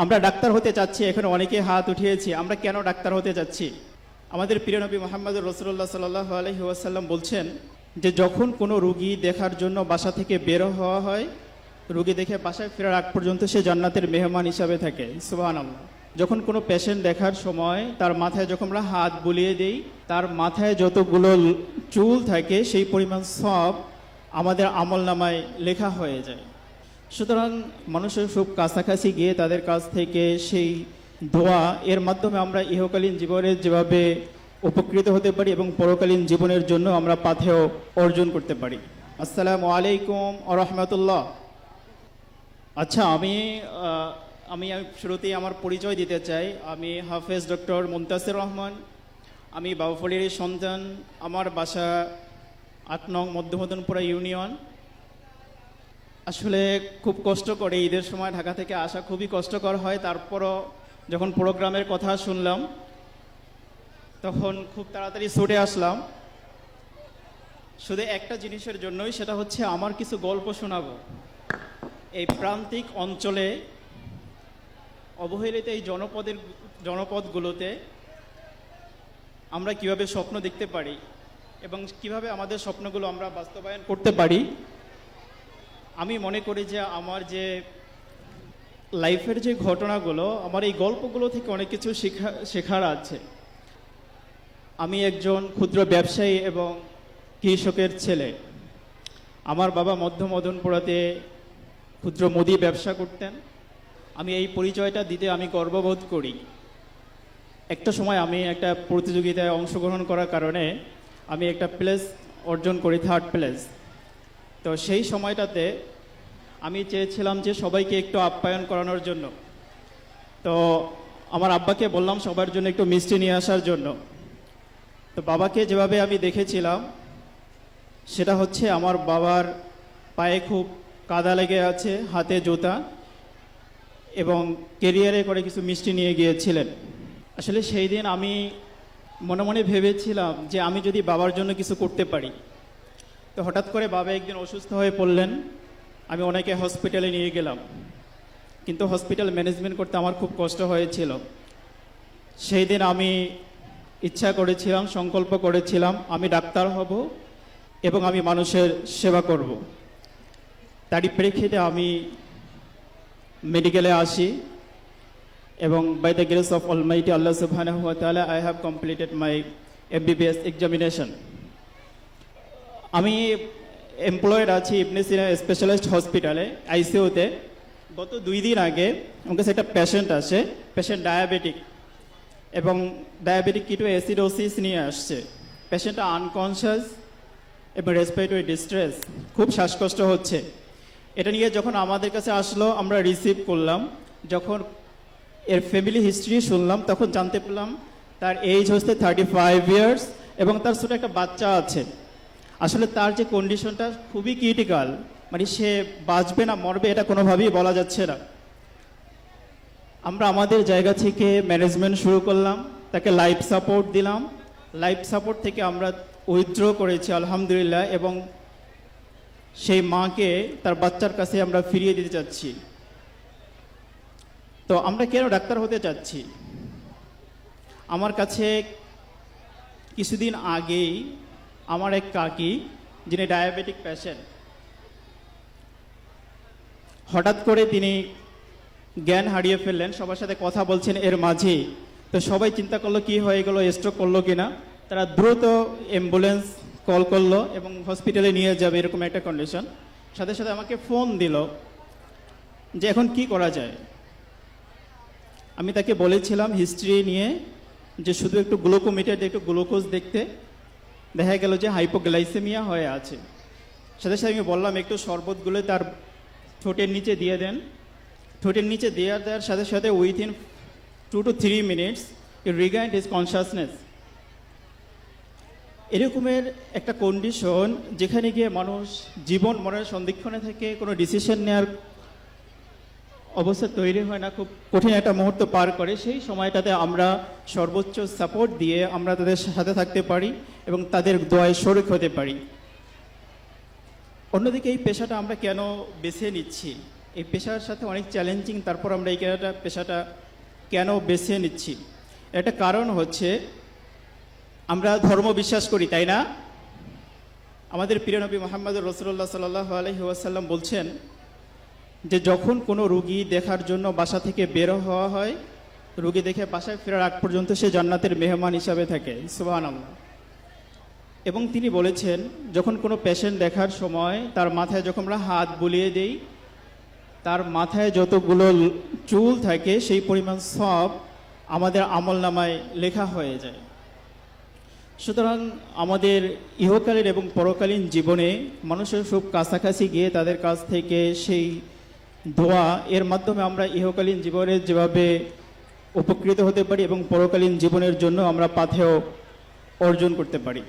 আমরা ডাক্তার হতে চাচ্ছি, এখানে অনেকে হাত উঠিয়েছি, আমরা কেন ডাক্তার হতে চাচ্ছি আমাদের প্রিয় নবী মোহাম্মদ রসুল্লাহ সাল্লাহ আলহি বলছেন যে, যখন কোনো রুগী দেখার জন্য বাসা থেকে বেরো হওয়া হয়, রুগী দেখে বাসায় ফেরার আগ পর্যন্ত সে জান্নাতের মেহমান হিসাবে থাকে। সুবাহান যখন কোনো পেশেন্ট দেখার সময় তার মাথায় যখন আমরা হাত বুলিয়ে দিই, তার মাথায় যতগুলো চুল থাকে, সেই পরিমাণ সব আমাদের আমল নামায় লেখা হয়ে যায়। সুতরাং মানুষের খুব কাছাকাছি গিয়ে তাদের কাছ থেকে সেই দোয়া, এর মাধ্যমে আমরা ইহকালীন জীবনে যেভাবে উপকৃত হতে পারি এবং পরকালীন জীবনের জন্য আমরা পাথেয় অর্জন করতে পারি। আসসালামু আলাইকুম আ রহমতুল্লাহ আচ্ছা আমি আমি শুরুতেই আমার পরিচয় দিতে চাই। আমি হাফেজ ডক্টর মুন্তাসির রহমান। আমি বাবুফলির সন্তান। আমার বাসা আট নং মধ্যমদনপুরা ইউনিয়ন। আসলে খুব কষ্ট করে ঈদের সময় ঢাকা থেকে আসা খুবই কষ্টকর হয়। তারপরও যখন প্রোগ্রামের কথা শুনলাম, তখন খুব তাড়াতাড়ি ছুটে আসলাম। শুধু একটা জিনিসের জন্যই, সেটা হচ্ছে আমার কিছু গল্প শোনাবো। এই প্রান্তিক অঞ্চলে অবহেলিত এই জনপদের, জনপদগুলোতে আমরা কীভাবে স্বপ্ন দেখতে পারি এবং কীভাবে আমাদের স্বপ্নগুলো আমরা বাস্তবায়ন করতে পারি আমি মনে করি যে আমার যে লাইফের যে ঘটনাগুলো, আমার এই গল্পগুলো থেকে অনেক কিছু শেখা, শেখার আছে। আমি একজন ক্ষুদ্র ব্যবসায়ী এবং কৃষকের ছেলে। আমার বাবা মধ্য মদনপুরাতে ক্ষুদ্র মুদি ব্যবসা করতেন। আমি এই পরিচয়টা দিতে আমি গর্ববোধ করি। একটা সময় আমি একটা প্রতিযোগিতায় অংশগ্রহণ করার কারণে আমি একটা প্লেস অর্জন করি, থার্ড প্লেস। তো সেই সময়টাতে আমি চেয়েছিলাম যে সবাইকে একটু আপ্যায়ন করানোর জন্য। তো আমার আব্বাকে বললাম সবার জন্য একটু মিষ্টি নিয়ে আসার জন্য। তো বাবাকে যেভাবে আমি দেখেছিলাম, সেটা হচ্ছে আমার বাবার পায়ে খুব কাদা লেগে আছে, হাতে জুতা এবং কেরিয়ারে করে কিছু মিষ্টি নিয়ে গিয়েছিলেন। আসলে সেই দিন আমি মনে মনে ভেবেছিলাম যে আমি যদি বাবার জন্য কিছু করতে পারি তো হঠাৎ করে বাবা একদিন অসুস্থ হয়ে পড়লেন। আমি অনেকে হসপিটালে নিয়ে গেলাম। কিন্তু হসপিটাল ম্যানেজমেন্ট করতে আমার খুব কষ্ট হয়েছিল। সেই দিন আমি ইচ্ছা করেছিলাম, সংকল্প করেছিলাম, আমি ডাক্তার হব এবং আমি মানুষের সেবা করব। তারই প্রেক্ষিতে আমি মেডিকেলে আসি এবং by the grace of almighty Allah সুবহানাহু ওয়া I have completed my MBBS examination আমি এমপ্লয়েড আছি ইবনে সিনা স্পেশালিস্ট হসপিটালে আইসিইউতে গত দুই দিন আগে আমার কাছে একটা পেশেন্ট আসে পেশেন্ট ডায়াবেটিক এবং ডায়াবেটিক কিটো অ্যাসিডোসিস নিয়ে আসছে। পেশেন্টটা আনকনশিয়াস এবং রেসপিরেটরি ডিস্ট্রেস খুব শ্বাসকষ্ট হচ্ছে। এটা নিয়ে যখন আমাদের কাছে আসলো, আমরা রিসিভ করলাম। যখন এর ফ্যামিলি হিস্ট্রি শুনলাম, তখন জানতে পারলাম তার এজ হচ্ছে থার্টি ফাইভ ইয়ার্স এবং তার ছোটো একটা বাচ্চা আছে। আসলে তার যে কন্ডিশনটা খুবই ক্রিটিক্যাল মানে সে বাঁচবে না, মরবে এটা কোনোভাবেই বলা যাচ্ছে না। আমরা আমাদের জায়গা থেকে ম্যানেজমেন্ট শুরু করলাম, তাকে লাইফ সাপোর্ট দিলাম। লাইফ সাপোর্ট থেকে আমরা উইথড্র করেছি, আলহামদুলিল্লাহ, এবং সেই মাকে, তার বাচ্চার কাছে আমরা ফিরিয়ে দিতে চাচ্ছি। তো আমরা কেন ডাক্তার হতে চাচ্ছি? আমার কাছে কিছুদিন আগেই আমার এক কাকি, যিনি ডায়াবেটিক পেশেন্ট হঠাৎ করে তিনি জ্ঞান হারিয়ে ফেললেন। সবার সাথে কথা বলছেন এর মাঝে। তো সবাই চিন্তা করল, কি হয়ে গেল স্ট্রোক করল কিনা? তারা দ্রুত অ্যাম্বুলেন্স কল করল এবং হসপিটালে নিয়ে যাবে এরকম একটা কন্ডিশন সাথে সাথে আমাকে ফোন দিল যে এখন কি করা যায়। আমি তাকে বলেছিলাম হিস্ট্রি নিয়ে যে শুধু একটু গ্লুকোমিটার একটু গ্লুকোজ দেখতে। দেখা গেল যে হাইপোগ্লাইসেমিয়া হয়ে আছে। সাথে সাথে আমি বললাম, একটু শরবতগুলো তার ঠোঁটের নিচে দিয়ে দেন। ঠোঁটের নিচে দেওয়ার দেওয়ার সাথে সাথে within two two three minutes you regained his consciousness এরকমের একটা কন্ডিশন যেখানে গিয়ে মানুষ জীবন মনের সন্দিক্ষণে থেকে কোনো ডিসিশন নেওয়ার অবস্থা তৈরি হয় না, খুব কঠিন একটা মুহূর্ত পার করে। সেই সময়টাতে আমরা সর্বোচ্চ সাপোর্ট দিয়ে আমরা তাদের সাথে থাকতে পারি এবং তাদের দোয়ায় শরিক হতে পারি। অন্যদিকে এই পেশাটা আমরা কেন বেছে নিচ্ছি? এই পেশার সাথে অনেক চ্যালেঞ্জিং তারপর আমরা এই পেশাটা পেশাটা কেন বেছে নিচ্ছি? একটা কারণ হচ্ছে, আমরা ধর্ম বিশ্বাস করি, তাই না? আমাদের প্রিয় নবী মোহাম্মদ রসুল্লাহ সাল্লাহ আলহি ওয়াসাল্লাম বলছেন যে যখন কোনো রুগী দেখার জন্য বাসা থেকে বের হওয়া হয়, রুগী দেখে বাসায় ফেরার আগ পর্যন্ত সে জান্নাতের মেহমান হিসাবে থাকে। সুবাহ এবং তিনি বলেছেন, যখন কোনো পেশেন্ট দেখার সময় তার মাথায় যখন আমরা হাত বুলিয়ে দেই, তার মাথায় যতগুলো চুল থাকে, সেই পরিমাণ সব আমাদের আমল নামায় লেখা হয়ে যায়। সুতরাং আমাদের ইহকালীন এবং পরকালীন জীবনে মানুষের খুব কাছাকাছি গিয়ে তাদের কাছ থেকে সেই দোয়া, এর মাধ্যমে আমরা ইহকালীন জীবনে যেভাবে উপকৃত হতে পারি এবং পরকালীন জীবনের জন্য আমরা পাথেও অর্জন করতে পারি।